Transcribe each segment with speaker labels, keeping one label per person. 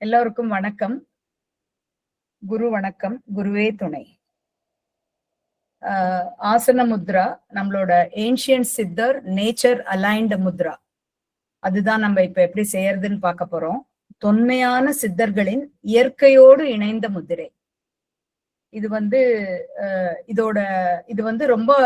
Speaker 1: எல்லோருக்கும் வணக்கம். குரு வணக்கம். குருவே துணை. ஆஹ் ஆசன முத்ரா நம்மளோட ஏன்ஷியன்ட் சித்தர் நேச்சர் அலைன்டு முத்ரா. அதுதான் நம்ம இப்ப எப்படி செய்யறதுன்னு பார்க்க போறோம். தொன்மையான சித்தர்களின் இயற்கையோடு இணைந்த முதிரை. இது வந்து இதோட இது வந்து ரொம்ப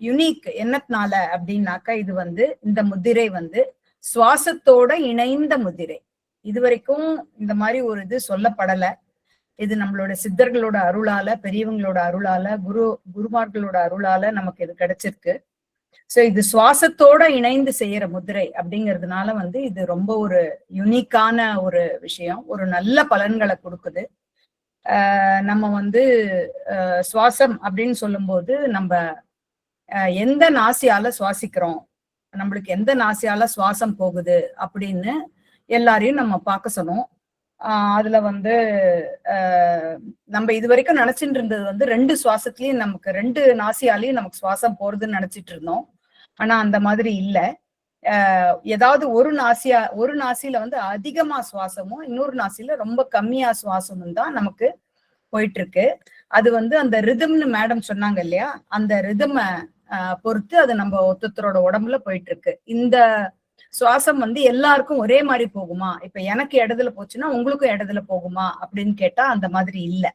Speaker 1: யுனிக் என்னத்தினால அப்படின்னாக்கா இது வந்து இந்த முதிரை வந்து சுவாசத்தோட இணைந்த முதிரை. இது வரைக்கும் இந்த மாதிரி ஒரு இது சொல்லப்படல. இது நம்மளோட சித்தர்களோட அருளால பெரியவங்களோட அருளால குரு குருமார்களோட அருளால நமக்கு இது கிடைச்சிருக்கு. சோ இது சுவாசத்தோட இணைந்து செய்யற முதிரை அப்படிங்கிறதுனால வந்து இது ரொம்ப ஒரு யுனிக்கான ஒரு விஷயம். ஒரு நல்ல பலன்களை கொடுக்குது. ஆஹ் நம்ம வந்து ஆஹ் சுவாசம் அப்படின்னு சொல்லும்போது நம்ம எந்த நாசியால சுவாசிக்கிறோம்? நம்மளுக்கு எந்த நாசியால சுவாசம் போகுது அப்படின்னு எல்லாரையும் நம்ம பார்க்க சொன்னோம். அதுல வந்து நம்ம இது வரைக்கும் நினைச்சிட்டு இருந்தது வந்து ரெண்டு சுவாசத்துலயும் நமக்கு ரெண்டு நாசியாலையும் நமக்கு சுவாசம் போறதுன்னு நினைச்சிட்டு இருந்தோம். ஆனா அந்த மாதிரி இல்லை. ஏதாவது ஒரு நாசியா ஒரு நாசியில வந்து அதிகமா சுவாசமும் இன்னொரு நாசியில ரொம்ப கம்மியா சுவாசமும் தான் நமக்கு போயிட்டு இருக்கு அது வந்து அந்த ரிதம்னு மேடம் சொன்னாங்க இல்லையா? அந்த ரிதம பொறுத்து அது நம்ம ஒத்தத்தரோட உடம்புல போயிட்டு இருக்கு இந்த சுவாசம் வந்து எல்லாருக்கும் ஒரே மாதிரி போகுமா? இப்ப எனக்கு இடத்துல போச்சுன்னா உங்களுக்கும் இடத்துல போகுமா? அப்படின்னு கேட்டா அந்த மாதிரி இல்ல.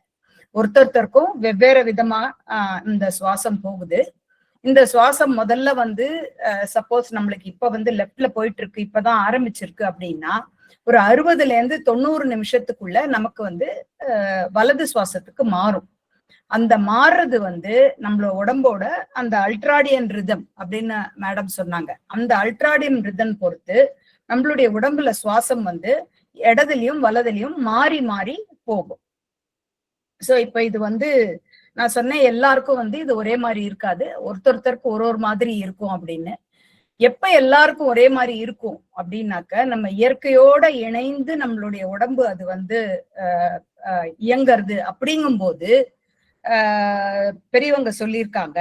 Speaker 1: ஒருத்தருத்தருக்கும் வெவ்வேறு விதமா ஆஹ் இந்த சுவாசம் போகுது. இந்த சுவாசம் முதல்ல வந்து சப்போஸ் நம்மளுக்கு இப்ப வந்து லெஃப்ட்ல போயிட்டு இருக்கு இப்பதான் ஆரம்பிச்சிருக்கு அப்படின்னா ஒரு அறுபதுல இருந்து தொண்ணூறு நிமிஷத்துக்குள்ள நமக்கு வந்து வலது சுவாசத்துக்கு மாறும். அந்த மாறுறது வந்து நம்மளோட உடம்போட அந்த அல்ட்ராடியன் ரிதம் அப்படின்னு மேடம் சொன்னாங்க. அந்த அல்ட்ராடியன் ரிதம் பொறுத்து நம்மளுடைய உடம்புல சுவாசம் வந்து இடதுலயும் வலதுலயும் மாறி மாறி போகும். சோ இப்ப இது வந்து நான் சொன்னேன் எல்லாருக்கும் வந்து இது ஒரே மாதிரி இருக்காது. ஒருத்தொருத்தருக்கு ஒரு ஒரு மாதிரி இருக்கும் அப்படின்னு. எப்ப எல்லாருக்கும் ஒரே மாதிரி இருக்கும் அப்படின்னாக்க நம்ம இயற்கையோட இணைந்து நம்மளுடைய உடம்பு அது வந்து ஆஹ் ஆஹ் அப்படிங்கும்போது பெரியவங்க சொல்லியிருக்காங்க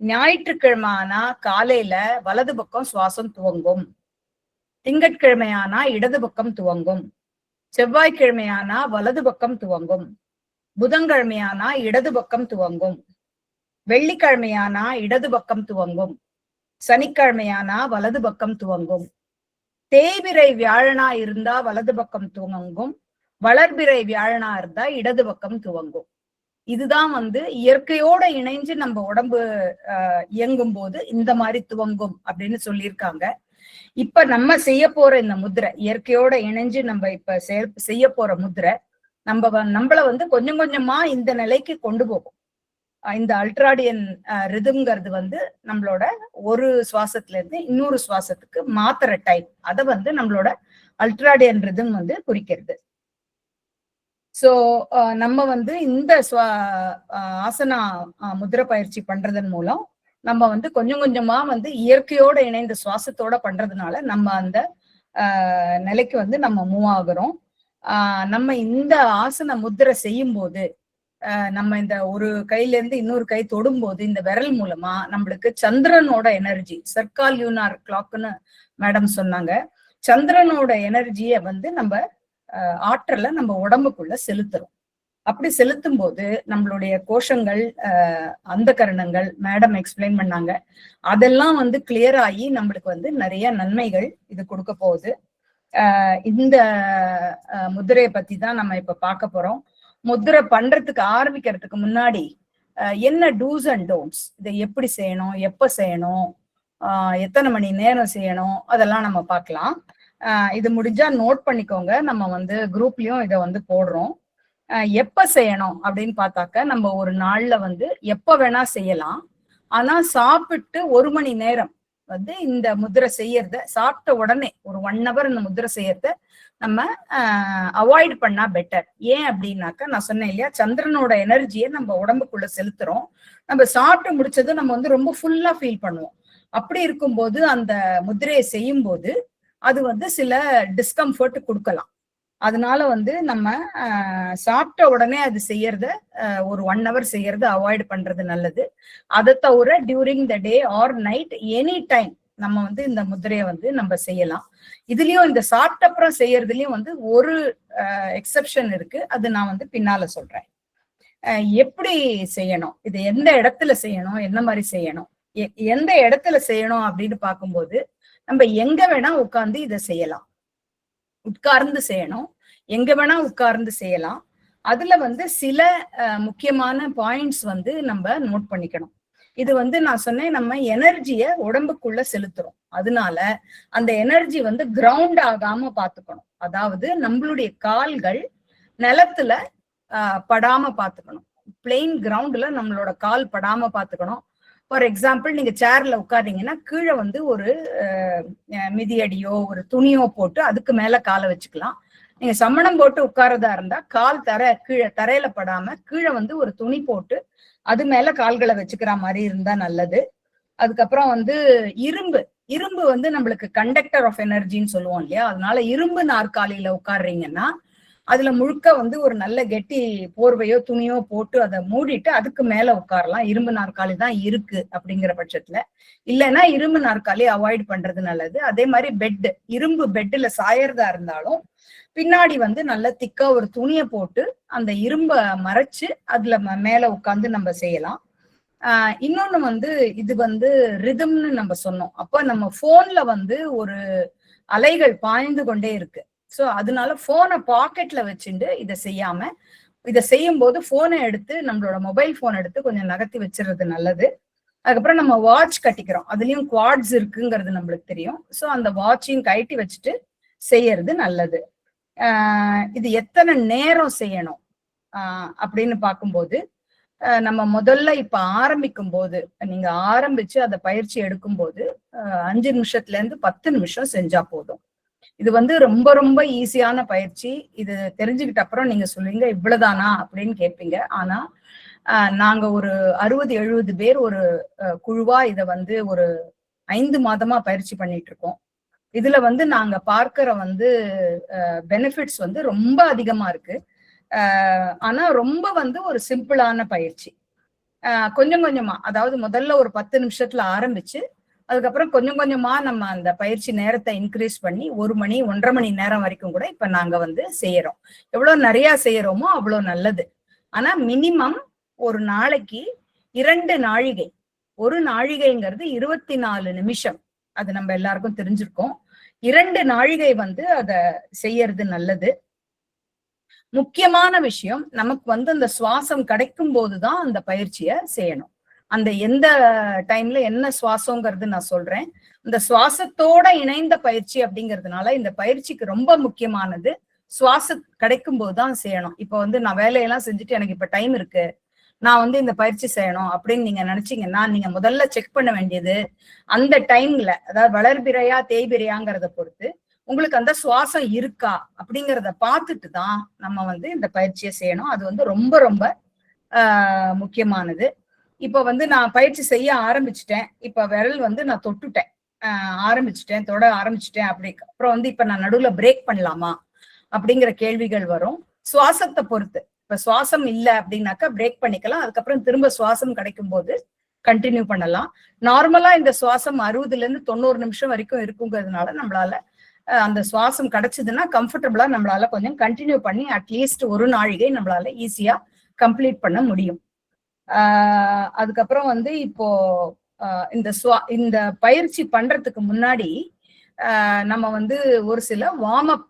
Speaker 1: ஞாயிற்றுக்கிழமை ஆனா காலையில வலது பக்கம் சுவாசம் துவங்கும் திங்கட்கிழமையானா இடது பக்கம் துவங்கும் செவ்வாய்க்கிழமையானா வலது பக்கம் துவங்கும் புதன்கிழமையானா இடது பக்கம் துவங்கும் வெள்ளிக்கிழமையானா இடது பக்கம் துவங்கும் சனிக்கிழமையானா வலது பக்கம் துவங்கும் தேய்பிறை வியாழனா இருந்தா வலது பக்கம் துவங்கும் வளர்பிறை வியாழனா இருந்தா இடது பக்கம் துவங்கும். இதுதான் வந்து இயற்கையோட இணைஞ்சு நம்ம உடம்பு ஆஹ் இயங்கும் போது இந்த மாதிரி துவங்கும் அப்படின்னு சொல்லியிருக்காங்க. இப்ப நம்ம செய்ய போற இந்த முத்திரை இயற்கையோட இணைஞ்சு நம்ம இப்ப செய்ய போற முதிரை நம்ம வ- நம்மள வந்து கொஞ்சம் கொஞ்சமா இந்த நிலைக்கு கொண்டு போகும். இந்த அல்ட்ராடியன் ரிதம்ங்கிறது வந்து நம்மளோட ஒரு சுவாசத்துல இருந்து இன்னொரு சுவாசத்துக்கு மாத்துற டைம் அதை வந்து நம்மளோட அல்ட்ராடியன் ரிதம் வந்து குறிக்கிறது. ஸோ நம்ம வந்து இந்த சுவா ஆசனா முதிர பயிற்சி பண்றதன் மூலம் நம்ம வந்து கொஞ்சம் கொஞ்சமா வந்து இயற்கையோட இணைந்த சுவாசத்தோட பண்றதுனால நம்ம அந்த நிலைக்கு வந்து நம்ம மூவ் ஆகுறோம். ஆஹ் நம்ம இந்த ஆசன முத்திரை செய்யும் போது ஆஹ் நம்ம இந்த ஒரு கையில இருந்து இன்னொரு கை தொடும்போது இந்த விரல் மூலமா நம்மளுக்கு சந்திரனோட எனர்ஜி சர்க்கால் யூனார் கிளாக்னு மேடம் சொன்னாங்க. சந்திரனோட எனர்ஜியை வந்து நம்ம ஆற்றலை நம்ம உடம்புக்குள்ள செலுத்துறோம். அப்படி செலுத்தும் போது நம்மளுடைய கோஷங்கள் ஆஹ் அந்த கரணங்கள் மேடம் எக்ஸ்பிளைன் பண்ணாங்க. அதெல்லாம் வந்து கிளியர் ஆகி நம்மளுக்கு வந்து நிறைய நன்மைகள் இது கொடுக்க போகுது. ஆஹ் இந்த முதிரையை பத்தி தான் நம்ம இப்ப பார்க்க போறோம். முதிரை பண்றதுக்கு ஆரம்பிக்கிறதுக்கு முன்னாடி என்ன டூஸ் அண்ட் டோன்ட்ஸ் இதை எப்படி செய்யணும்? எப்ப செய்யணும்? ஆஹ் எத்தனை மணி நேரம் செய்யணும்? அதெல்லாம் நம்ம பார்க்கலாம். ஆஹ் இது முடிஞ்சா நோட் பண்ணிக்கோங்க. நம்ம வந்து குரூப்லயும் இதை வந்து போடுறோம். எப்ப செய்யணும் அப்படின்னு பார்த்தாக்க நம்ம ஒரு நாள்ல வந்து எப்ப வேணா செய்யலாம். ஆனா சாப்பிட்டு ஒரு மணி நேரம் வந்து இந்த முத்திரை செய்யறத சாப்பிட்ட உடனே ஒரு ஒன் ஹவர் இந்த முத்திரை செய்யறத நம்ம அவாய்ட் பண்ணா பெட்டர் ஏன் அப்படின்னாக்கா நான் சொன்னேன் இல்லையா சந்திரனோட எனர்ஜியை நம்ம உடம்புக்குள்ள செலுத்துறோம். நம்ம சாப்பிட்டு முடிச்சது நம்ம வந்து ரொம்ப ஃபுல்லா ஃபீல் பண்ணுவோம். அப்படி இருக்கும்போது அந்த முத்திரையை செய்யும் போது அது வந்து சில டிஸ்கம்ஃபர்ட் கொடுக்கலாம். அதனால வந்து நம்ம சாப்பிட்ட உடனே அது செய்யறத ஒரு ஒன் ஹவர் செய்யறத அவாய்ட் பண்றது நல்லது. அதை தவிர during the day or night any time நம்ம வந்து இந்த முத்திரையை வந்து நம்ம செய்யலாம். இதுலயும் இந்த சாப்பிட்ட அப்புறம் செய்யறதுலயும் வந்து ஒரு எக்ஸெப்ஷன் இருக்கு. அது நான் வந்து பின்னால சொல்றேன். எப்படி செய்யணும்? இது எந்த இடத்துல செய்யணும்? என்ன மாதிரி செய்யணும்? எ- எந்த இடத்துல செய்யணும் அப்படின்னு பார்க்கும்போது நம்ம எங்க வேணா உட்கார்ந்து இதை செய்யலாம். உட்கார்ந்து செய்யணும். எங்க வேணா உட்கார்ந்து செய்யலாம். அதுல வந்து சில முக்கியமான பாயிண்ட்ஸ் வந்து நம்ம நோட் பண்ணிக்கணும். இது வந்து நான் சொன்னேன் நம்ம எனர்ஜிய உடம்புக்குள்ள செலுத்துறோம். அதனால அந்த எனர்ஜி வந்து கிரவுண்ட் ஆகாம பாத்துக்கணும். அதாவது நம்மளுடைய கால்கள் நிலத்துல ஆஹ், படாம பாத்துக்கணும். பிளெயின் கிரவுண்ட்ல நம்மளோட கால் படாம பாத்துக்கணும். ஃபார் எக்ஸாம்பிள் நீங்க சேர்ல உட்கார்றீங்கன்னா கீழே வந்து ஒரு மிதியடியோ ஒரு துணியோ போட்டு அதுக்கு மேல காலை வச்சுக்கலாம். நீங்க சம்மணம் போட்டு உட்காரதா இருந்தா கால் தர கீழே தரையில படாம கீழே வந்து ஒரு துணி போட்டு அது மேல கால்களை வச்சுக்கிற மாதிரி இருந்தா நல்லது. அதுக்கப்புறம் வந்து இரும்பு. இரும்பு வந்து நம்மளுக்கு கண்டக்டர் ஆஃப் எனர்ஜின்னு சொல்லுவோம் இல்லையா? அதனால இரும்பு நாற்காலியில உட்கார்றீங்கன்னா அதுல முழுக்க வந்து ஒரு நல்ல கெட்டி போர்வையோ துணியோ போட்டு அதை மூடிட்டு அதுக்கு மேல உட்காரலாம். இரும்பு நாற்காலி தான் இருக்கு அப்படிங்கிற பட்சத்துல. இல்லைன்னா இரும்பு நாற்காலி அவாய்ட் பண்றது நல்லது. அதே மாதிரி பெட் இரும்பு பெட்ல சாயறதா இருந்தாலும் பின்னாடி வந்து நல்ல திக்கா ஒரு துணியை போட்டு அந்த இரும்ப மறைச்சு அதுல ம- மேல உட்காந்து நம்ம செய்யலாம். ஆஹ் இன்னொன்னு வந்து இது வந்து ரிதம்னு நம்ம சொன்னோம். அப்ப நம்ம போன்ல வந்து ஒரு அலைகள் பாய்ந்து கொண்டே இருக்கு. சோ அதனால போனை பாக்கெட்ல வச்சுட்டு இதை செய்யாம இதை செய்யும் போது போனை எடுத்து நம்மளோட மொபைல் போன் எடுத்து கொஞ்சம் நகர்த்தி வச்சிருது நல்லது. அதுக்கப்புறம் நம்ம வாட்ச் கட்டிக்கிறோம். அதுலயும் குவாட்ஸ் இருக்குங்கிறது நம்மளுக்கு தெரியும். சோ அந்த வாட்சையும் கழட்டி வச்சுட்டு செய்யறது நல்லது. ஆஹ் இது எத்தனை நேரம் செய்யணும்? ஆஹ் அப்படின்னு பார்க்கும்போது ஆஹ் நம்ம முதல்ல இப்ப ஆரம்பிக்கும் போது நீங்க ஆரம்பிச்சு அதை பயிற்சி எடுக்கும் போது அஞ்சு நிமிஷத்துல இருந்து பத்து நிமிஷம் செஞ்சா போதும். இது வந்து ரொம்ப ரொம்ப ஈஸியான பயிற்சி. இது தெரிஞ்சுக்கிட்ட அப்புறம் நீங்க சொல்லுவீங்க இவ்வளவுதானா அப்படின்னு கேட்பீங்க. ஆனா ஆஹ் நாங்க ஒரு அறுபது எழுபது பேர் ஒரு குழுவா இதை வந்து ஒரு ஐந்து மாதமா பயிற்சி பண்ணிட்டு இருக்கோம் இதுல வந்து நாங்க பார்க்கிற வந்து பெனிஃபிட்ஸ் வந்து ரொம்ப அதிகமா இருக்கு. ஆஹ் ஆனா ரொம்ப வந்து ஒரு சிம்பிளான பயிற்சி. ஆஹ் கொஞ்சம் கொஞ்சமா. அதாவது முதல்ல ஒரு பத்து நிமிஷத்துல ஆரம்பிச்சு அதுக்கப்புறம் கொஞ்சம் கொஞ்சமா நம்ம அந்த பயிற்சி நேரத்தை இன்க்ரீஸ் பண்ணி ஒரு மணி ஒன்றரை மணி நேரம் வரைக்கும் கூட இப்ப நாங்க வந்து செய்யறோம். எவ்வளவு நிறைய செய்யறோமோ அவ்வளவு நல்லது. ஆனா மினிமம் ஒரு நாளைக்கு இரண்டு நாழிகை. ஒரு நாழிகைங்கிறது இருபத்தி நாலு நிமிஷம். அது நம்ம எல்லாருக்கும் தெரிஞ்சிருக்கோம். இரண்டு நாழிகை வந்து அத செய்யறது நல்லது. முக்கியமான விஷயம் நமக்கு வந்து அந்த சுவாசம் கிடைக்கும் போதுதான் அந்த பயிற்சியை செய்யணும். அந்த எந்த டைம்ல என்ன சுவாசங்கிறது நான் சொல்றேன். இந்த சுவாசத்தோட இணைந்த பயிற்சி அப்படிங்கிறதுனால இந்த பயிற்சிக்கு ரொம்ப முக்கியமானது சுவாச கிடைக்கும் போதுதான் செய்யணும். இப்ப வந்து நான் வேலையெல்லாம் செஞ்சுட்டு எனக்கு இப்ப டைம் இருக்கு. நான் வந்து இந்த பயிற்சி செய்யணும் அப்படின்னு நீங்க நினைச்சீங்கன்னா நீங்க முதல்ல செக் பண்ண வேண்டியது அந்த டைம்ல அதாவது வளர்பிறையா தேய்பிறையாங்கிறத பொறுத்து உங்களுக்கு அந்த சுவாசம் இருக்கா அப்படிங்கிறத பார்த்துட்டு தான் நம்ம வந்து இந்த பயிற்சியை செய்யணும். அது வந்து ரொம்ப ரொம்ப ஆஹ் முக்கியமானது. இப்போ வந்து நான் பயிற்சி செய்ய ஆரம்பிச்சிட்டேன். இப்போ விரல் வந்து நான் தொட்டுட்டேன். ஆரம்பிச்சிட்டேன் தொட ஆரம்பிச்சிட்டேன் அப்படி அப்புறம் வந்து இப்போ நான் நடுவுல பிரேக் பண்ணலாமா? அப்படிங்கிற கேள்விகள் வரும். சுவாசத்தை பொறுத்து. இப்ப சுவாசம் இல்ல அப்படின்னாக்கா பிரேக் பண்ணிக்கலாம். அதுக்கப்புறம் திரும்ப சுவாசம் கிடைக்கும் போது கண்டினியூ பண்ணலாம் நார்மலா இந்த சுவாசம் அறுபதுல இருந்து தொண்ணூறு நிமிஷம் வரைக்கும் இருக்குங்கிறதுனால நம்மளால அந்த சுவாசம் கிடைச்சதுன்னா கம்ஃபர்டபுளா நம்மளால கொஞ்சம் கண்டினியூ பண்ணி அட்லீஸ்ட் ஒரு நாழிகை நம்மளால ஈஸியா கம்ப்ளீட் பண்ண முடியும். அதுக்கப்புறம் வந்து இப்போ இந்த சுவா இந்த பயிற்சி பண்றதுக்கு முன்னாடி நம்ம வந்து ஒரு சில வார்ம் அப்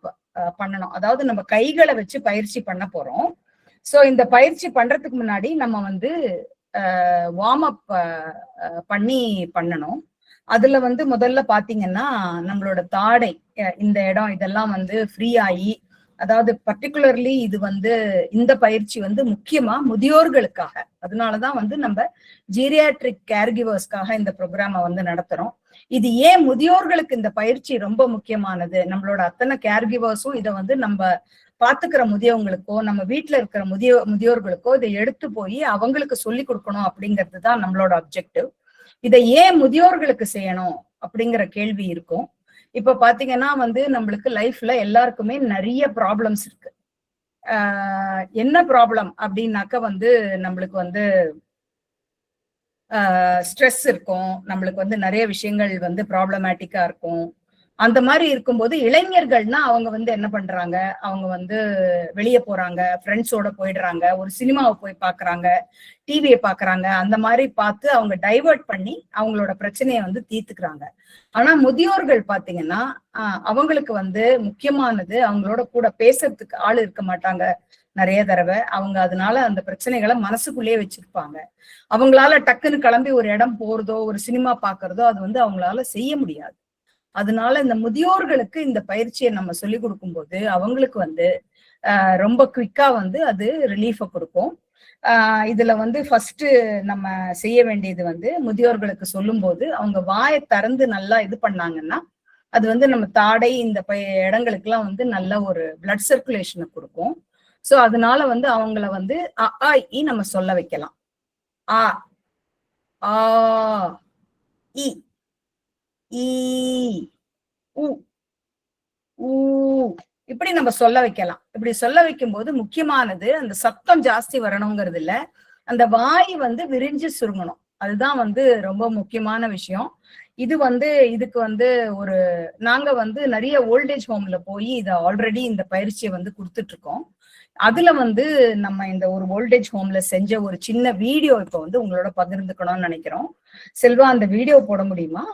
Speaker 1: பண்ணணும். அதாவது நம்ம கைகளை வச்சு பயிற்சி பண்ண போறோம். ஸோ இந்த பயிற்சி பண்றதுக்கு முன்னாடி நம்ம வந்து வார்ம் அப் பண்ணி பண்ணணும். அதுல வந்து முதல்ல பாத்தீங்கன்னா நம்மளோட தாடை இந்த இடம் இதெல்லாம் வந்து ஃப்ரீ ஆகி அதாவது பர்டிகுலர்லி இது வந்து இந்த பயிற்சி வந்து முக்கியமா முதியோர்களுக்காக. அதனாலதான் வந்து நம்ம ஜீரியாட்ரிக் கேர்கிவர்ஸ்க்காக இந்த ப்ரோக்ராம வந்து நடத்துறோம். இது ஏன் முதியோர்களுக்கு இந்த பயிற்சி ரொம்ப முக்கியமானது? நம்மளோட அத்தனை கேர்கிவர்ஸும் இதை வந்து நம்ம பாத்துக்கிற முதியவங்களுக்கோ நம்ம வீட்டுல இருக்கிற முதியோ முதியோர்களுக்கோ இதை எடுத்து போய் அவங்களுக்கு சொல்லி கொடுக்கணும் அப்படிங்கிறது தான் நம்மளோட அப்ஜெக்டிவ் இதை ஏன் முதியோர்களுக்கு செய்யணும் அப்படிங்கிற கேள்வி இருக்கும். இப்ப பாத்தீங்கன்னா வந்து நம்மளுக்கு லைஃப்ல எல்லாருக்குமே நிறைய ப்ராப்ளம்ஸ் இருக்கு. ஆஹ் என்ன ப்ராப்ளம் அப்படின்னாக்க வந்து நம்மளுக்கு வந்து ஸ்ட்ரெஸ் இருக்கும். நம்மளுக்கு வந்து நிறைய விஷயங்கள் வந்து ப்ராப்ளமேட்டிக்கா இருக்கும். அந்த மாதிரி இருக்கும்போது இளைஞர்கள்னா அவங்க வந்து என்ன பண்றாங்க? அவங்க வந்து வெளியே போறாங்க ஃப்ரெண்ட்ஸோட போயிடுறாங்க ஒரு சினிமாவை போய் பாக்குறாங்க டிவியை பாக்குறாங்க அந்த மாதிரி பார்த்து அவங்க டைவர்ட் பண்ணி அவங்களோட பிரச்சனையை வந்து தீர்த்துக்கிறாங்க. ஆனா முதியோர்கள் பாத்தீங்கன்னா ஆஹ் அவங்களுக்கு வந்து முக்கியமானது அவங்களோட கூட பேசுறதுக்கு ஆள் இருக்க மாட்டாங்க நிறைய தடவை. அவங்க அதனால அந்த பிரச்சனைகளை மனசுக்குள்ளேயே வச்சிருப்பாங்க. அவங்களால டக்குன்னு கிளம்பி ஒரு இடம் போறதோ ஒரு சினிமா பாக்குறதோ அது வந்து அவங்களால செய்ய முடியாது. அதனால இந்த முதியோர்களுக்கு இந்த பயிற்சியை நம்ம சொல்லி கொடுக்கும்போது அவங்களுக்கு வந்து ரொம்ப குவிக்கா வந்து அது ரிலீஃபை கொடுக்கும். இதுல வந்து ஃபர்ஸ்ட் நம்ம செய்ய வேண்டியது வந்து முதியோர்களுக்கு சொல்லும்போது அவங்க வாயை திறந்து நல்லா இது பண்ணாங்கன்னா அது வந்து நம்ம தாடை இந்த ப இடங்களுக்கெல்லாம் வந்து நல்ல ஒரு பிளட் சர்க்குலேஷனை கொடுக்கும். சோ அதனால வந்து அவங்கள வந்து அ ஆ இ நம்ம சொல்ல வைக்கலாம். ஆ ஆ இ. ஈ உ ஊ இப்படி நம்ம சொல்ல வைக்கலாம். இப்படி சொல்ல வைக்கும் போது முக்கியமானது அந்த சத்தம் ஜாஸ்தி வரணுங்கிறது இல்ல. அந்த வாய் வந்து விரிஞ்சு சுருங்கணும். அதுதான் வந்து ரொம்ப முக்கியமான விஷயம். இது வந்து இதுக்கு வந்து ஒரு நாங்க வந்து நிறைய ஓல்டேஜ் ஹோம்ல போய் இதை ஆல்ரெடி இந்த பயிற்சியை வந்து கொடுத்துட்டு இருக்கோம் அதுல வந்து நம்ம இந்த ஒரு ஓல்டேஜ் ஹோம்ல செஞ்ச ஒரு சின்ன வீடியோ இப்ப வந்து உங்களோட பகிர்ந்துக்கணும்னு நினைக்கிறோம். செல்வா அந்த வீடியோ போட முடியுமா?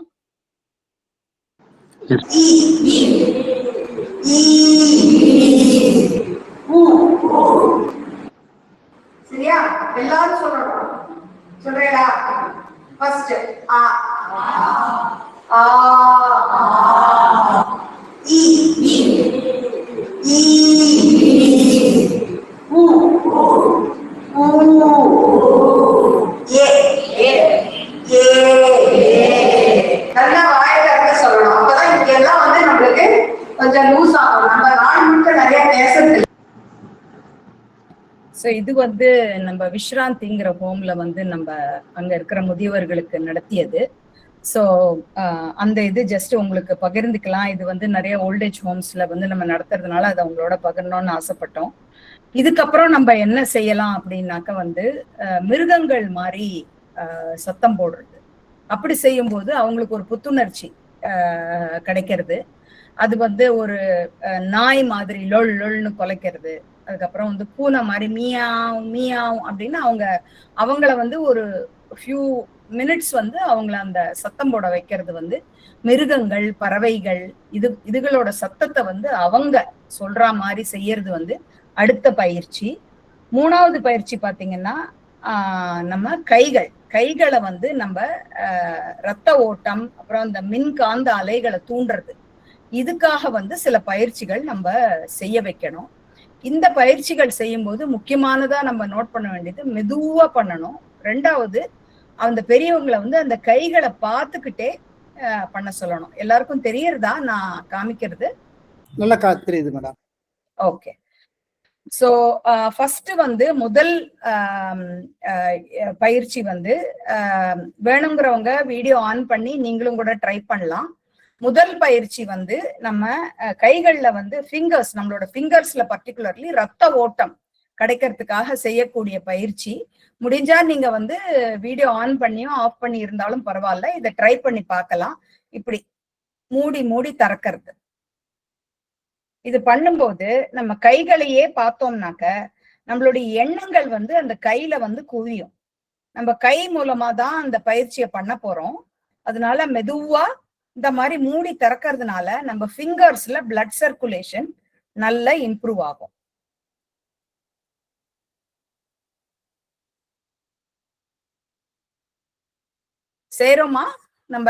Speaker 2: சரியா? எல்லாரும் சொல்லணும் சொல்றீங்களா? ஃபர்ஸ்ட் ஆ. ஆ. இ இ உ ஊ ஏ ஏ நல்லா வாயை திறந்து சொல்லணும் அப்பதான் இங்க எல்லாம் வந்து நம்மளுக்கு கொஞ்சம் லூஸ் ஆகும் நம்ம நாள் முழுக்க நிறைய பேசுறது இல்ல.
Speaker 1: சோ இது வந்து நம்ம விஷ்ராந்திங்கிற ஹோம்ல வந்து நம்ம அங்க இருக்கிற முதியவர்களுக்கு நடத்தியது. சோ அந்த இது ஜஸ்ட் உங்களுக்கு பகிர்ந்துக்கலாம். இது வந்து நிறைய ஓல்டேஜ் ஹோம்ஸ்ல வந்து நம்ம நடத்துறதுனால அதை அவங்களோட பகிரணும்னு ஆசைப்பட்டோம். இதுக்கப்புறம் நம்ம என்ன செய்யலாம் அப்படின்னாக்க வந்து மிருகங்கள் மாதிரி சத்தம் போடுறது. அப்படி செய்யும்போது அவங்களுக்கு ஒரு புத்துணர்ச்சி கிடைக்கிறது. அது வந்து ஒரு நாய் மாதிரி லொள் லொல்னு குலைக்கிறது. அதுக்கப்புறம் வந்து பூனை மாதிரி மியாவ் மியாவும் அப்படின்னு அவங்க அவங்கள வந்து ஒரு ஃபியூ மினிட்ஸ் வந்து அவங்கள அந்த சத்தம் போட வைக்கிறது வந்து மிருகங்கள் பறவைகள் இது இதுகளோட சத்தத்தை வந்து அவங்க சொல்ற மாதிரி செய்யறது வந்து அடுத்த பயிற்சி. மூணாவது பயிற்சி பாத்தீங்கன்னா ஆஹ் நம்ம கைகள் கைகளை வந்து நம்ம ரத்த ஓட்டம் அப்புறம் இந்த மின்காந்த அலைகளை தூண்டுறது. இதுக்காக வந்து சில பயிற்சிகள் நம்ம செய்ய வைக்கணும். இந்த பயிற்சிகள் செய்யும்போது முக்கியமானதா நம்ம நோட் பண்ண வேண்டியது மெதுவா பண்ணணும். ரெண்டாவது அந்த பெரியவங்களை வந்து அந்த கைகளை பார்த்துக்கிட்டே பண்ண சொல்லணும். எல்லாருக்கும் தெரியறதா நான் காமிக்கிறது?
Speaker 3: நல்லா தெரியுது மேடம்
Speaker 1: ஓகே ஸோ ஃபர்ஸ்ட் வந்து முதல் பயிற்சி வந்து வேணுங்கிறவங்க வீடியோ ஆன் பண்ணி நீங்களும் கூட ட்ரை பண்ணலாம். முதல் பயிற்சி வந்து நம்ம கைகள்ல வந்து ஃபிங்கர்ஸ் நம்மளோட ஃபிங்கர்ஸ்ல பர்டிகுலர்லி ரத்த ஓட்டம் கிடைக்கிறதுக்காக செய்யக்கூடிய பயிற்சி. முடிஞ்சா நீங்க வந்து வீடியோ ஆன் பண்ணியும் ஆஃப் பண்ணி இருந்தாலும் பரவாயில்ல. இதை ட்ரை பண்ணி பார்க்கலாம். இப்படி மூடி மூடி திறக்கிறது. இது பண்ணும்போது நம்ம கைகளையே பார்த்தோம்னாக்க நம்மளுடைய எண்ணங்கள் வந்து அந்த கையில வந்து குவியும். நம்ம கை மூலமா தான் அந்த பயிற்சியை பண்ண போறோம். அதனால மெதுவா இந்த மாதிரி மூடி திறக்கறதுனால நம்ம ஃபிங்கர்ஸ்ல பிளட் சர்க்குலேஷன் நல்லா இம்ப்ரூவ் ஆகும். செய்றோமா? நம்ம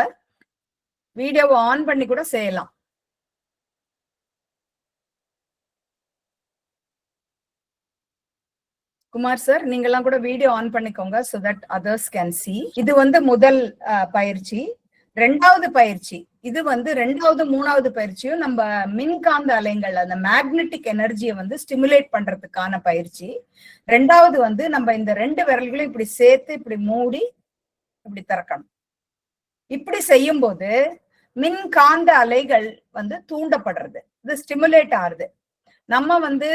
Speaker 1: வீடியோவை ஆன் பண்ணி கூட செய்யலாம். குமார் சார் நீங்கெல்லாம் கூட வீடியோ ஆன் பண்ணிக்கோங்க so that others can see இது வந்து முதல் பயிற்சி. ரெண்டாவது பயிற்சி. இது வந்து ரெண்டாவது மூணாவது பயிற்சியும் நம்ம மின்காந்த அலைங்கள் அந்த மேக்னெட்டிக் எனர்ஜியை வந்து ஸ்டிமுலேட் பண்றதுக்கான பயிற்சி. ரெண்டாவது வந்து நம்ம இந்த ரெண்டு விரல்களையும் இப்படி சேர்த்து இப்படி மூடி இப்படி திறக்கணும். இப்படி செய்யும்போது மின்காந்த அலைகள் வந்து தூண்டப்படுறது. இது ஸ்டிமுலேட் ஆகுது. நம்ம வந்து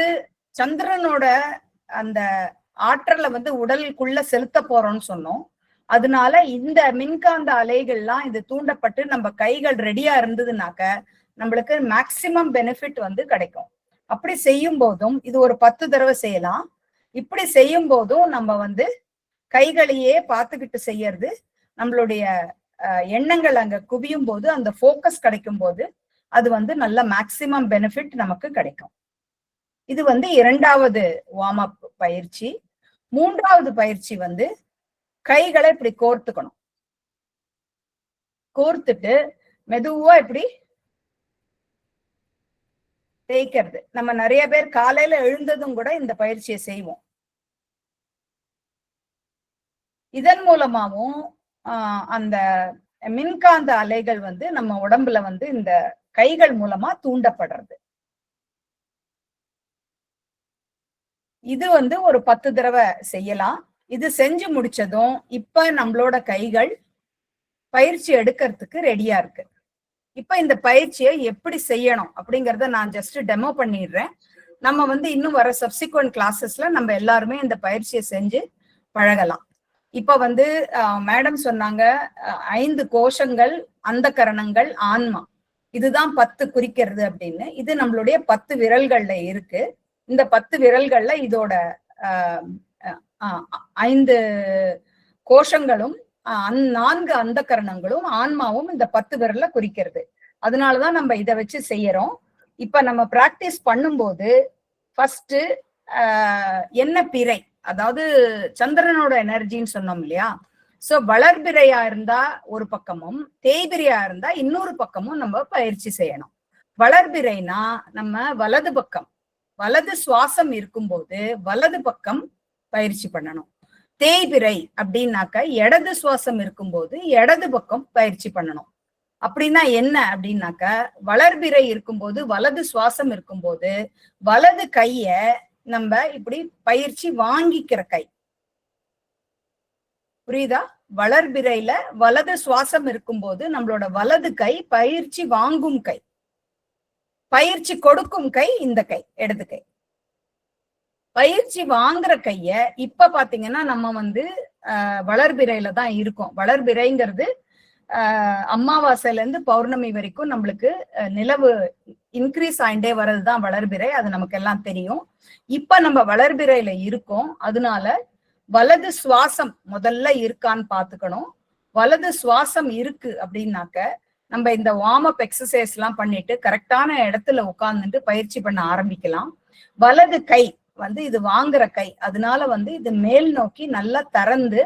Speaker 1: சந்திரனோட அந்த ஆற்றலை வந்து உடலுக்குள்ள செலுத்த போறோம்னு சொன்னோம். அதனால இந்த மின்காந்த அலைகள்லாம் இது தூண்டப்பட்டு நம்ம கைகள் ரெடியா இருந்ததுனாக்க நம்மளுக்கு மேக்சிமம் பெனிஃபிட் வந்து கிடைக்கும். அப்படி செய்யும் போதும் இது ஒரு பத்து தடவை செய்யலாம். இப்படி செய்யும் போதும் நம்ம வந்து கைகளையே பார்த்துக்கிட்டு செய்யறது நம்மளுடைய அஹ், எண்ணங்கள் அங்க குவியும் போது அந்த ஃபோக்கஸ் கிடைக்கும் போது அது வந்து நல்ல மேக்சிமம் பெனிஃபிட் நமக்கு கிடைக்கும். இது வந்து இரண்டாவது வார்ம் அப் பயிற்சி. மூன்றாவது பயிற்சி வந்து கைகளை இப்படி கோர்த்துக்கணும். கோர்த்துட்டு மெதுவா இப்படி தேய்க்கிறது. நம்ம நிறைய பேர் காலையில எழுந்ததும் கூட இந்த பயிற்சியை செய்வோம். இதன் மூலமாவும் ஆஹ் அந்த மின்காந்த அலைகள் வந்து நம்ம உடம்புல வந்து இந்த கைகள் மூலமா தூண்டப்படுறது. இது வந்து ஒரு பத்து தடவை செய்யலாம். இது செஞ்சு முடிச்சதும் இப்ப நம்மளோட கைகள் பயிற்சி எடுக்கிறதுக்கு ரெடியா இருக்கு. இப்ப இந்த பயிற்சியை எப்படி செய்யணும் அப்படிங்கறத நான் ஜஸ்ட் டெமோ பண்ணிடுறேன். நம்ம வந்து இன்னும் வர சப்சிக்வெண்ட் கிளாஸஸ்ல நம்ம எல்லாருமே இந்த பயிற்சியை செஞ்சு பழகலாம். இப்ப வந்து மேடம் சொன்னாங்க ஐந்து கோஷங்கள் அந்த கரணங்கள் ஆன்மா. இதுதான் பத்து குறிக்கிறது அப்படின்னு. இது நம்மளுடைய பத்து விரல்கள்ல இருக்கு. இந்த பத்து விரல்கள்ல இதோட ஆஹ், ஐந்து கோஷங்களும் அந் நான்கு அந்த கரணங்களும் ஆன்மாவும் இந்த பத்து விரல குறிக்கிறது. அதனாலதான் நம்ம இதை வச்சு செய்யறோம். இப்ப நம்ம பிராக்டிஸ் பண்ணும்போது ஃபர்ஸ்ட் என்ன பிறை? அதாவது சந்திரனோட எனர்ஜின்னு சொன்னோம் இல்லையா? சோ வளர்பிறையா இருந்தா ஒரு பக்கமும் தேய்பிரையா இருந்தா இன்னொரு பக்கமும் நம்ம பயிற்சி செய்யணும். வளர்பிறைனா நம்ம வலது பக்கம் வலது சுவாசம் இருக்கும்போது வலது பக்கம் பயிற்சி பண்ணணும். தேய்பிறை அப்படின்னாக்க இடது சுவாசம் இருக்கும்போது இடது பக்கம் பயிற்சி பண்ணணும். அப்படின்னா என்ன அப்படின்னாக்க வளர்பிறை இருக்கும்போது வலது சுவாசம் இருக்கும்போது வலது கைய நம்ம இப்படி பயிற்சி வாங்கிக்கிற கை. புரியுதா? வளர்பிறையில வலது சுவாசம் இருக்கும்போது நம்மளோட வலது கை பயிற்சி வாங்கும் கை. பயிற்சி கொடுக்கும் கை இந்த கை இடது கை. பயிற்சி வாங்குற கைய இப்ப பாத்தீங்கன்னா நம்ம வந்து வளர்பிறையில தான் இருக்கோம். வளர்பிறைங்கிறது ஆஹ் அமாவாசையில இருந்து பௌர்ணமி வரைக்கும் நம்மளுக்கு நிலவு இன்க்ரீஸ் ஆயிண்டே வர்றதுதான் வளர்பிறை. அது நமக்கு எல்லாம் தெரியும். இப்ப நம்ம வளர்பிறையில இருக்கோம். அதனால வலது சுவாசம் முதல்ல இருக்கான்னு பாத்துக்கணும். வலது சுவாசம் இருக்கு அப்படின்னாக்க நம்ம இந்த வார்ம் அப் எக்ஸசைஸ் எல்லாம் பண்ணிட்டு கரெக்டான இடத்துல உட்கார்ந்துட்டு பயிற்சி பண்ண ஆரம்பிக்கலாம். வலது கை வந்து இது வாங்குற கை. அதனால வந்து இது மேல் நோக்கி நல்லா திறந்து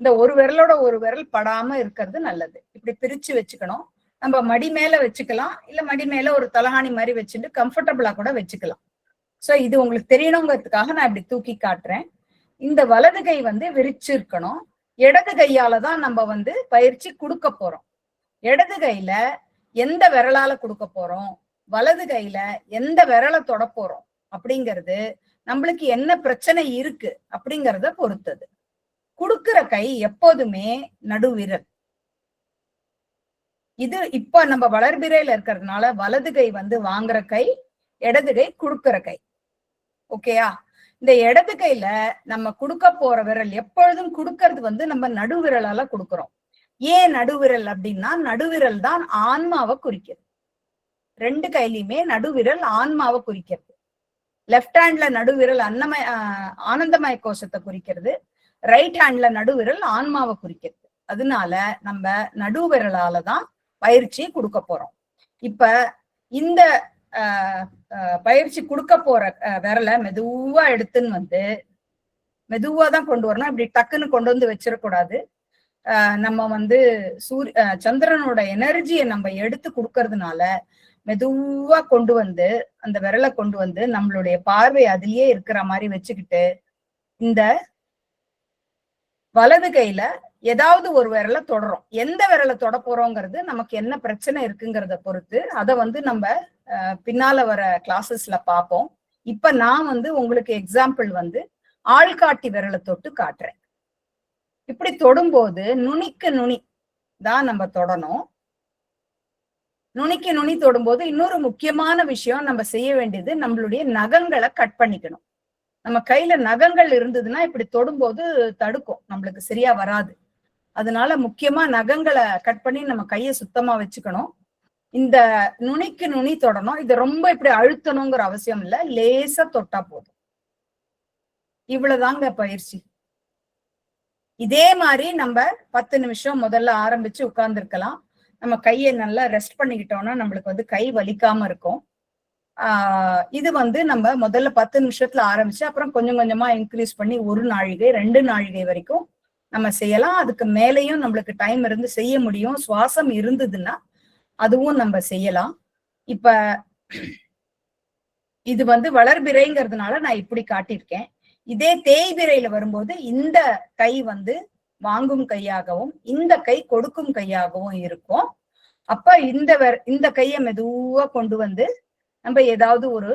Speaker 1: இந்த ஒரு விரலோட ஒரு விரல் படாம இருக்கிறது நல்லது. இப்படி பிரிச்சு வச்சுக்கணும். நம்ம மடி மேல வச்சுக்கலாம். இல்ல மடி மேல ஒரு தலகாணி மாதிரி வச்சுட்டு கம்ஃபர்டபுளா கூட வச்சுக்கலாம். சோ இது உங்களுக்கு தெரியணுங்கிறதுக்காக நான் இப்படி தூக்கி காட்டுறேன். இந்த வலது கை வந்து விரிச்சு இருக்கணும். இடது கையால தான் நம்ம வந்து பயிற்சி கொடுக்க போறோம். இடது கையில எந்த விரலால கொடுக்க போறோம்? வலது கையில எந்த விரலை தொட போறோம்? அப்படிங்கிறது நம்மளுக்கு என்ன பிரச்சனை இருக்கு அப்படிங்கறத பொறுத்தது. குடுக்கிற கை எப்போதுமே நடுவிரல். இது இப்ப நம்ம வளர்பிறையில இருக்கிறதுனால வலது கை வந்து வாங்குற கை இடது கை குடுக்கிற கை. ஓகேயா இந்த இடது கையில நம்ம கொடுக்க போற விரல் எப்பொழுதும் கொடுக்கறது வந்து நம்ம நடுவிரலால கொடுக்கிறோம். ஏன் நடுவிரல் அப்படின்னா நடுவிரல் தான் ஆன்மாவை குறிக்கிறது ரெண்டு கையிலயுமே நடுவிரல் ஆன்மாவை குறிக்கிறது லெஃப்ட் ஹேண்ட்ல நடுவிரல் அன்னமய ஆஹ் ஆனந்தமய கோஷத்தை குறிக்கிறது. ரைட் ஹேண்ட்ல நடுவிரல் ஆன்மாவை குறிக்கிறது. அதனால நம்ம நடுவிரலால தான் பயிற்சி கொடுக்க போறோம். இப்ப இந்த ஆஹ் ஆஹ் பயிற்சி கொடுக்க போற விரலை மெதுவா எடுத்துன்னு வந்து மெதுவா தான் கொண்டு வரணும். இப்படி டக்குன்னு கொண்டு வந்து வச்சிடக்கூடாது ஆஹ் நம்ம வந்து சூரிய சந்திரனோட எனர்ஜியை நம்ம எடுத்து கொடுக்கறதுனால மெதுவா கொண்டு வந்து அந்த விரலை கொண்டு வந்து நம்மளுடைய பார்வை அதுலயே இருக்கிற மாதிரி வச்சுக்கிட்டு இந்த வலது கையில ஏதாவது ஒரு விரலை தொடறோம். எந்த விரலை தொட போறோங்கிறது நமக்கு என்ன பிரச்சனை இருக்குங்கிறத பொறுத்து அதை வந்து நம்ம பின்னால வர கிளாஸஸ்ல பார்ப்போம். இப்ப நான் வந்து உங்களுக்கு எக்ஸாம்பிள் வந்து ஆள்காட்டி விரலை தொட்டு காட்டுறேன். இப்படி தொடும்போது நுனிக்கு நுனி தான் நம்ம தொடணும். நுனிக்கு நுனி தொடும்போது இன்னொரு முக்கியமான விஷயம் நம்ம செய்ய வேண்டியது நம்மளுடைய நகங்களை கட் பண்ணிக்கணும். நம்ம கையில நகங்கள் இருந்ததுன்னா இப்படி தொடும்போது தடுக்கும். நம்மளுக்கு சரியா வராது. அதனால முக்கியமா நகங்களை கட் பண்ணி நம்ம கையை சுத்தமா வச்சுக்கணும். இந்த நுனிக்கு நுனி தொடணும். இது ரொம்ப இப்படி அழுத்தணுங்கிற அவசியம் இல்ல. லேசா தொட்டா போதும். இவ்வளவுதாங்க பயிற்சி. இதே மாதிரி நம்ம பத்து நிமிஷம் முதல்ல ஆரம்பிச்சு உட்கார்ந்துருக்கலாம். நம்ம கையை நல்லா ரெஸ்ட் பண்ணிக்கிட்டோம்னா நம்மளுக்கு வந்து கை வலிக்காம இருக்கும். இது வந்து நம்ம முதல்ல பத்து நிமிஷத்துல ஆரம்பிச்சு அப்புறம் கொஞ்சம் கொஞ்சமா இன்க்ரீஸ் பண்ணி ஒரு நாழிகை ரெண்டு நாழிகை வரைக்கும் நம்ம செய்யலாம். அதுக்கு மேலேயும் நம்மளுக்கு டைம் இருந்து செய்ய முடியும். சுவாசம் இருந்ததுன்னா அதுவும் நம்ம செய்யலாம். இப்ப இது வந்து வளர்பிறைங்கிறதுனால நான் இப்படி காட்டியிருக்கேன். இதே தேய்பிறையில வரும்போது இந்த கை வந்து வாங்கும் கையாகவும் இந்த கை கொடுக்கும் கையாகவும் இருக்கும். அப்ப இந்த இந்த கையை மெதுவா கொண்டு வந்து நம்ம ஏதாவது ஒரு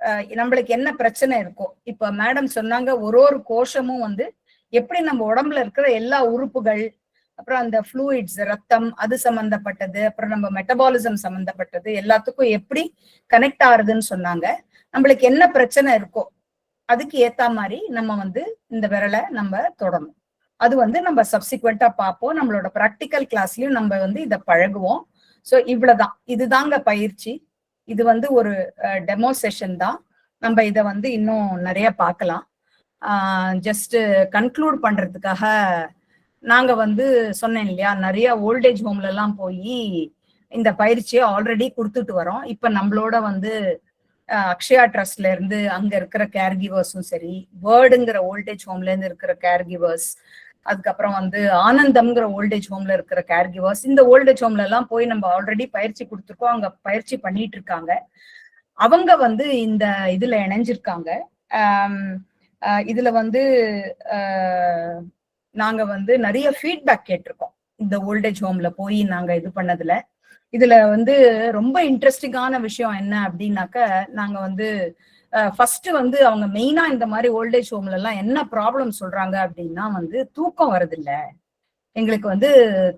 Speaker 1: அஹ், நம்மளுக்கு என்ன பிரச்சனை இருக்கோ இப்ப மேடம் சொன்னாங்க ஒரு ஒரு கோஷமும் வந்து எப்படி நம்ம உடம்புல இருக்கிற எல்லா உறுப்புகள் அப்புறம் அந்த ஃப்ளூயிட்ஸ் ரத்தம் அது சம்பந்தப்பட்டது அப்புறம் நம்ம மெட்டபாலிசம் சம்பந்தப்பட்டது எல்லாத்துக்கும் எப்படி கனெக்ட் ஆகுதுன்னு சொன்னாங்க. நம்மளுக்கு என்ன பிரச்சனை இருக்கோ அதுக்கு ஏத்த மாதிரி நம்ம வந்து இந்த விரலை நம்ம தொடணும். அது வந்து நம்ம சப்சிக்வெண்டா பார்ப்போம். நம்மளோட ப்ராக்டிக்கல் கிளாஸ்லயும் நம்ம வந்து இதை பழகுவோம். ஸோ இவ்வளவுதான். இதுதாங்க பயிற்சி. இது வந்து ஒரு டெமோ செஷன் தான். நம்ம இதை வந்து இன்னும் நிறைய பார்க்கலாம். ஜஸ்ட் கன்க்ளூட் பண்றதுக்காக நாங்க வந்து சொன்னேன் இல்லையா நிறைய ஓல்டேஜ் ஹோம்ல எல்லாம் போய் இந்த பயிற்சியை ஆல்ரெடி கொடுத்துட்டு வரோம். இப்ப நம்மளோட வந்து அக்ஷயா ட்ரஸ்ட்ல இருந்து அங்க இருக்கிற கேர் கிவர்ஸும் சரி வேர்டுங்கிற ஓல்டேஜ் ஹோம்ல இருந்து இருக்கிற கேர் கிவர்ஸ் அதுக்கப்புறம் வந்து ஆனந்தம்ங்கிற ஓல்டேஜ் ஹோம்ல இருக்கிற கேர் கிவர்ஸ் இந்த ஓல்டேஜ் ஹோம்ல எல்லாம் போய் நம்ம ஆல்ரெடி பயிற்சி கொடுத்துருக்கோம். அங்க பயிற்சி பண்ணிட்டு இருக்காங்க. அவங்க வந்து இந்த இதுல இணைஞ்சிருக்காங்க. இதுல வந்து நாங்க வந்து நிறைய ஃபீட்பேக் கேட்டிருக்கோம். இந்த ஓல்டேஜ் ஹோம்ல போய் நாங்க இது பண்ணதுல. இதுல வந்து ரொம்ப இன்ட்ரெஸ்டிங்கான விஷயம் என்ன அப்படின்னாக்க நாங்க வந்து ஃபர்ஸ்ட் வந்து அவங்க மெயினா இந்த மாதிரி ஓல்டேஜ் ஹோம்ல எல்லாம் என்ன ப்ராப்ளம் சொல்றாங்க அப்படின்னா வந்து தூக்கம் வரதில்ல எங்களுக்கு வந்து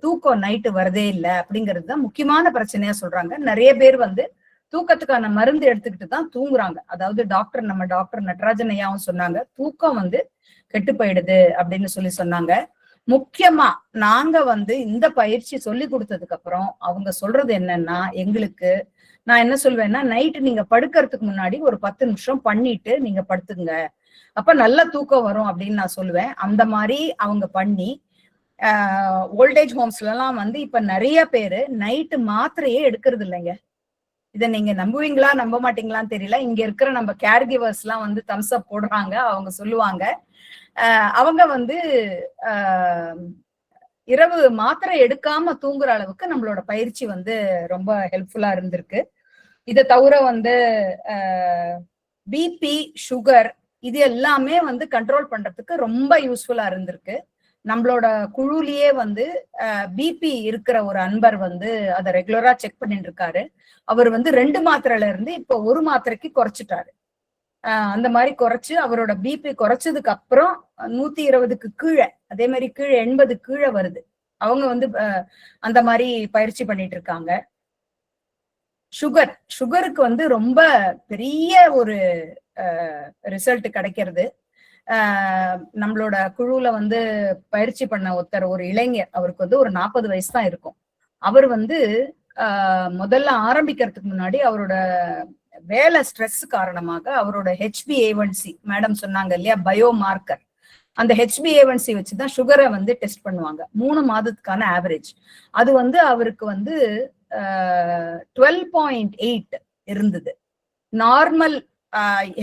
Speaker 1: தூக்கம் நைட்டு வரதே இல்லை அப்படிங்கிறது தான் முக்கியமான பிரச்சனையா சொல்றாங்க. நிறைய பேர் வந்து தூக்கத்துக்கான மருந்து எடுத்துக்கிட்டு தான் தூங்குறாங்க. அதாவது டாக்டர் நம்ம டாக்டர் நடராஜன் ஐயாவும் சொன்னாங்க தூக்கம் வந்து கெட்டு போயிடுது அப்படின்னு சொல்லி சொன்னாங்க. முக்கியமா நாங்க வந்து இந்த பயிற்சி சொல்லி கொடுத்ததுக்கு அப்புறம் அவங்க சொல்றது என்னன்னா எங்களுக்கு நான் என்ன சொல்வேன்னா நைட்டு நீங்க படுக்கறதுக்கு முன்னாடி ஒரு பத்து நிமிஷம் பண்ணிட்டு நீங்க படுத்துங்க. அப்ப நல்ல தூக்கம் வரும் அப்படின்னு நான் சொல்லுவேன். அந்த மாதிரி அவங்க பண்ணி ஓல்டேஜ் ஹோம்ஸ்ல எல்லாம் வந்து இப்ப நிறைய பேரு நைட்டு மாத்திரையே எடுக்கிறது இல்லைங்க. இதை நீங்க நம்புவீங்களா நம்ப மாட்டீங்களான்னு தெரியல. இங்க இருக்கிற நம்ம கேர் கிவர்ஸ் எல்லாம் வந்து தம்ஸ் அப் போடுறாங்க அவங்க சொல்லுவாங்க. அவங்க வந்து இரவு மாத்திரை எடுக்காம தூங்குற அளவுக்கு நம்மளோட பயிற்சி வந்து ரொம்ப ஹெல்ப்ஃபுல்லா இருந்திருக்கு. இதை தவிர வந்து பிபி சுகர் இது எல்லாமே வந்து கண்ட்ரோல் பண்றதுக்கு ரொம்ப யூஸ்ஃபுல்லா இருந்திருக்கு. நம்மளோட குழுலயே வந்து பிபி இருக்கிற ஒரு அன்பர் வந்து அதை ரெகுலரா செக் பண்ணிட்டு இருக்காரு. அவர் வந்து ரெண்டு மாத்திரையில இருந்து இப்போ ஒரு மாத்திரைக்கு குறைச்சிட்டாரு. அந்த மாதிரி குறைச்சு அவரோட பிபி குறைச்சதுக்கு அப்புறம் நூத்தி இருபதுக்கு கீழே அதே மாதிரி கீழே எண்பது கீழே வருது. அவங்க வந்து அந்த மாதிரி பயிற்சி பண்ணிட்டு இருக்காங்க. சுகர் சுகருக்கு வந்து ரொம்ப பெரிய ஒரு ரிசல்ட் கிடைக்கிறது. ஆஹ் நம்மளோட குழுல வந்து பயிற்சி பண்ண ஒருத்தர் ஒரு இளைஞர் அவருக்கு வந்து ஒரு நாற்பது வயசு தான் இருக்கும். அவர் வந்து ஆஹ் முதல்ல ஆரம்பிக்கிறதுக்கு முன்னாடி அவரோட வேலை ஸ்ட்ரெஸ் காரணமாக அவரோட ஹெச்பி ஏவன்சி மேடம் சொன்னாங்க இல்லையா பயோ மார்க்கர் அந்த ஹெச்பி ஏவன்சி வச்சுதான் சுகரை வந்து டெஸ்ட் பண்ணுவாங்க. மூணு மாதத்துக்கான ஆவரேஜ் அது வந்து அவருக்கு வந்து டுவெல் பாயிண்ட் எயிட் இருந்தது. Normal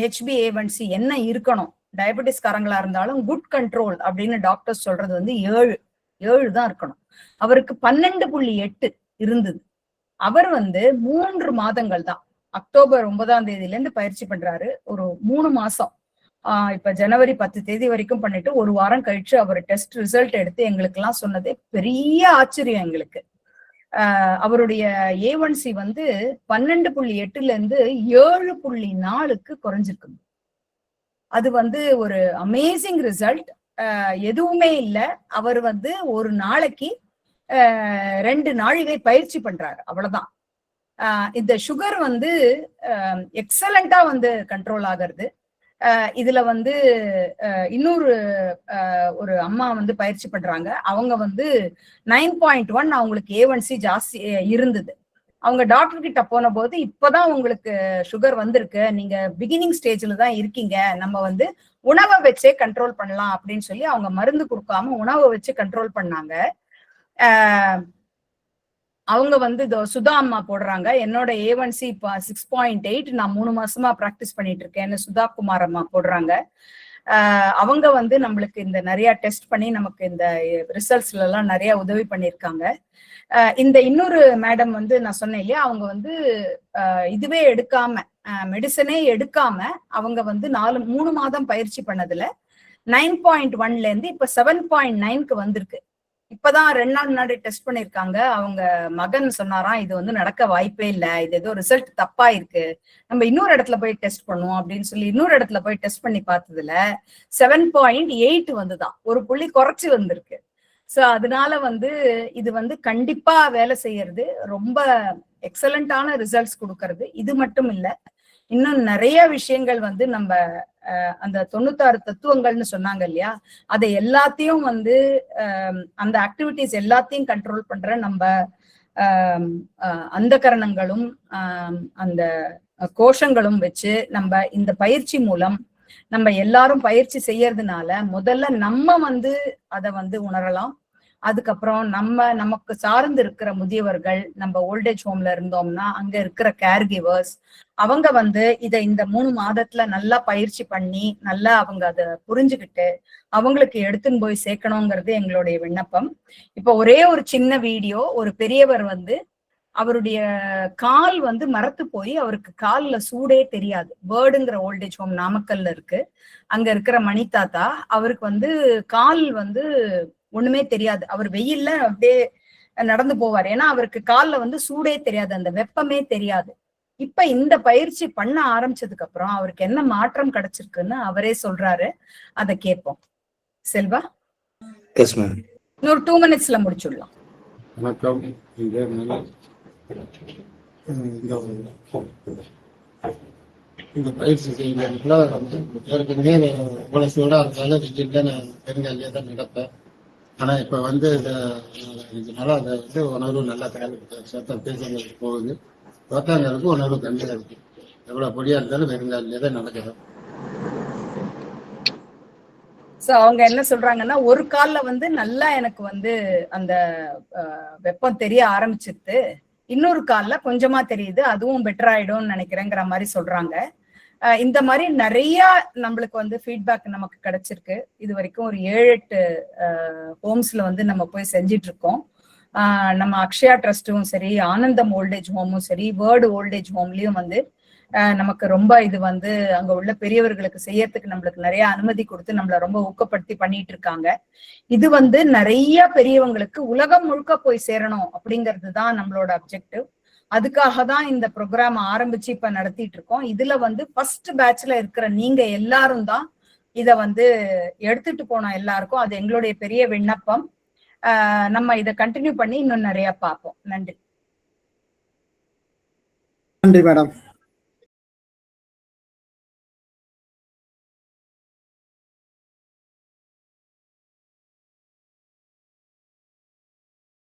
Speaker 1: HB A one C என்ன இருக்கணும்? டயபெட்டிஸ் காரங்களா இருந்தாலும் குட் கண்ட்ரோல் அப்படின்னு டாக்டர் சொல்றது வந்து ஏழு ஏழு தான் இருக்கணும். அவருக்கு பன்னெண்டு புள்ளி எட்டு இருந்தது. அவர் வந்து மூன்று மாதங்கள் தான். அக்டோபர் ஒன்பதாம் தேதியில இருந்து பயிற்சி பண்றாரு. ஒரு மூணு மாசம். ஆஹ் இப்ப ஜனவரி பத்து தேதி வரைக்கும் பண்ணிட்டு ஒரு வாரம் கழிச்சு அவர் டெஸ்ட் ரிசல்ட் எடுத்து எங்களுக்கு எல்லாம் சொன்னதே பெரிய ஆச்சரியம் எங்களுக்கு. ஆஹ் அவருடைய ஏ ஒன் சி வந்து பன்னெண்டு புள்ளி எட்டுல இருந்து ஏழு புள்ளி நாலுக்கு குறைஞ்சிருக்கு அது வந்து ஒரு அமேசிங் ரிசல்ட் எதுவுமே இல்லை. அவர் வந்து ஒரு நாளைக்கு ரெண்டு நாழிகை பயிற்சி பண்றாரு. அவ்வளவுதான். இந்த சுகர் வந்து எக்ஸலண்டா வந்து கண்ட்ரோல் ஆகிறது. இதுல வந்து இன்னொரு ஒரு அம்மா வந்து பயிற்சி பண்றாங்க. அவங்க வந்து நைன் பாயிண்ட் ஒன் அவங்களுக்கு ஏவன்சி ஜாஸ்தி இருந்தது. அவங்க டாக்டர் கிட்ட போன போது இப்பதான் உங்களுக்கு சுகர் வந்திருக்கு. நீங்க பிகினிங் ஸ்டேஜ்ல தான் இருக்கீங்க. நம்ம வந்து உணவை வச்சே கண்ட்ரோல் பண்ணலாம் அப்படின்னு சொல்லி அவங்க மருந்து கொடுக்காம உணவை வச்சு கண்ட்ரோல் பண்ணாங்க. ஆஹ் அவங்க வந்து இதோ சுதா அம்மா போடுறாங்க. என்னோட ஏ ஒன் சி இப்போ சிக்ஸ் பாயிண்ட் எயிட் நான் மூணு மாசமா ப்ராக்டிஸ் பண்ணிட்டு இருக்கேன்னு சுதா குமார் அம்மா போடுறாங்க. அவங்க வந்து நம்மளுக்கு இந்த நிறைய டெஸ்ட் பண்ணி நமக்கு இந்த ரிசல்ட்ஸ்ல எல்லாம் நிறைய உதவி பண்ணியிருக்காங்க. இந்த இன்னொரு மேடம் வந்து நான் சொன்னேன் இல்லையா அவங்க வந்து இதுவே எடுக்காம மெடிசனே எடுக்காம அவங்க வந்து நாலு மூணு மாதம் பயிற்சி பண்ணதுல நைன் பாயிண்ட் ஒன்ல இருந்து இப்ப செவன் பாயிண்ட் நைன்க்கு வந்திருக்கு. இப்பதான் ரெண்டு நாள் முன்னாடி டெஸ்ட் பண்ணிருக்காங்க அவங்க மகன் சொன்னாராம் இது வந்து நடக்க வாய்ப்பே இல்ல. இது ஏதோ ரிசல்ட் தப்பா இருக்கு நம்ம இன்னொரு இடத்துல போய் டெஸ்ட் பண்ணுவோம் அப்படின்னு சொல்லி இன்னொரு இடத்துல போய் டெஸ்ட் பண்ணி பார்த்ததுல செவன் பாயிண்ட் எயிட் வந்துதான். ஒரு புள்ளி குறைச்சு வந்திருக்கு. சோ அதனால வந்து இது வந்து கண்டிப்பா வேலை செய்யறது ரொம்ப எக்ஸலண்டான ரிசல்ட்ஸ் கொடுக்கறது. இது மட்டும் இல்ல இன்னும் நிறைய விஷயங்கள் வந்து நம்ம அஹ், அந்த தொண்ணூத்தாறு தத்துவங்கள்னு சொன்னாங்க இல்லையா? அதை எல்லாத்தையும் வந்து அந்த ஆக்டிவிட்டிஸ் எல்லாத்தையும் கண்ட்ரோல் பண்ற நம்ம ஆஹ், அந்த கரணங்களும் ஆஹ், அந்த கோஷங்களும் வச்சு நம்ம இந்த பயிற்சி மூலம் நம்ம எல்லாரும் பயிற்சி செய்யறதுனால முதல்ல நம்ம வந்து அதை வந்து உணரலாம். அதுக்கப்புறம் நம்ம நமக்கு சார்ந்து இருக்கிற முதியவர்கள் நம்ம ஓல்டேஜ் ஹோம்ல இருந்தோம்னா அங்க இருக்கிற கேர் கிவர்ஸ் அவங்க வந்து இதை இந்த மூணு மாதத்துல நல்லா பயிற்சி பண்ணி நல்லா அவங்க அதை புரிஞ்சுக்கிட்டு அவங்களுக்கு எடுத்துன்னு போய் சேர்க்கணுங்கிறது எங்களுடைய விண்ணப்பம். இப்போ ஒரே ஒரு சின்ன வீடியோ ஒரு பெரியவர் வந்து அவருடைய கால் வந்து மரத்து போய் அவருக்கு காலில் சூடே தெரியாது. பேர்டுங்கிற ஓல்டேஜ் ஹோம் நாமக்கல்ல இருக்கு. அங்க இருக்கிற மணி தாத்தா அவருக்கு வந்து கால் வந்து ஒண்ணுமே தெரியாது. அவர் வெயில்ல அப்படியே நடந்து போவார். ஏன்னா அவருக்கு கால்ல வந்து சூடே தெரியாது. அந்த வெப்பமே தெரியாது. இப்ப இந்த பயிற்சி பண்ண ஆரம்பிச்சதுக்கு அப்புறம் அவருக்கு என்ன மாற்றம் கிடைச்சிருக்குன்னு அவரே சொல்றாரு. அதை கேட்போம். செல்வா? இன்னொரு டூ மினிட்ஸ்ல முடிச்சுடலாம்.
Speaker 4: வணக்கம். இதே மாதிரி இந்த இந்த பயிற்சி செய்யறதுக்குள்ள வந்து ஏற்கனவே இவ்வளவு சூடா இருந்தாலும் வீட்டில் நான் தான் நடப்பேன். ஆனா இப்போ வந்து இதனால அதை வந்து உணர்வு நல்லா தயாரிப்பு சத்தம் பேசுறதுக்கு போகுது. தோத்தாங்களுக்கு உணர்வு கம்மியாக இருக்கு. எவ்வளவு பொடியா இருந்தாலும் வெறுங்காலே தான் நடக்கிறேன்
Speaker 1: சோ அவங்க என்ன சொல்றாங்கன்னா ஒரு கால்ல வந்து நல்லா எனக்கு வந்து அந்த வெப்பம் தெரிய ஆரம்பிச்சிருது. இன்னொரு கால்ல கொஞ்சமா தெரியுது அதுவும் பெட்டர் ஆயிடும்னு நினைக்கிறேங்கிற மாதிரி சொல்றாங்க. இந்த மாதிரி நிறைய நம்மளுக்கு வந்து ஃபீட்பேக் நமக்கு கிடைச்சிருக்கு. இது வரைக்கும் ஒரு ஏழு எட்டு ஹோம்ஸ்ல வந்து நம்ம போய் செஞ்சிட்டு இருக்கோம் நம்ம அக்ஷயா ட்ரஸ்டும் சரி ஆனந்தம் ஓல்டேஜ் ஹோமும் சரி வேர்டு ஓல்டேஜ் ஹோம்லயும் வந்து நமக்கு ரொம்ப இது வந்து அங்க உள்ள பெரியவர்களுக்கு செய்யறதுக்கு நம்மளுக்கு நிறைய அனுமதி கொடுத்து நம்மள ரொம்ப ஊக்கப்படுத்தி பண்ணிட்டு இருக்காங்க இது வந்து நிறைய பெரியவங்களுக்கு உலகம் முழுக்க போய் சேரணும் அப்படிங்கிறது தான் நம்மளோட அப்ஜெக்டிவ் அதுக்காக தான் இந்த ப்ரோக்ராம் ஆரம்பிச்சு இப்ப நடத்திட்டு இருக்கோம் இதுல வந்து ஃபர்ஸ்ட் பேட்ச்ல இருக்கிற நீங்க எல்லாரும் தான் இத வந்து எடுத்துட்டு போனோம் எல்லாருக்கும் அது எங்களுடைய பெரிய விண்ணப்பம். நம்ம இதை கண்டினியூ பண்ணி இன்னும் நிறைய பார்ப்போம். நன்றி.
Speaker 3: நன்றி மேடம்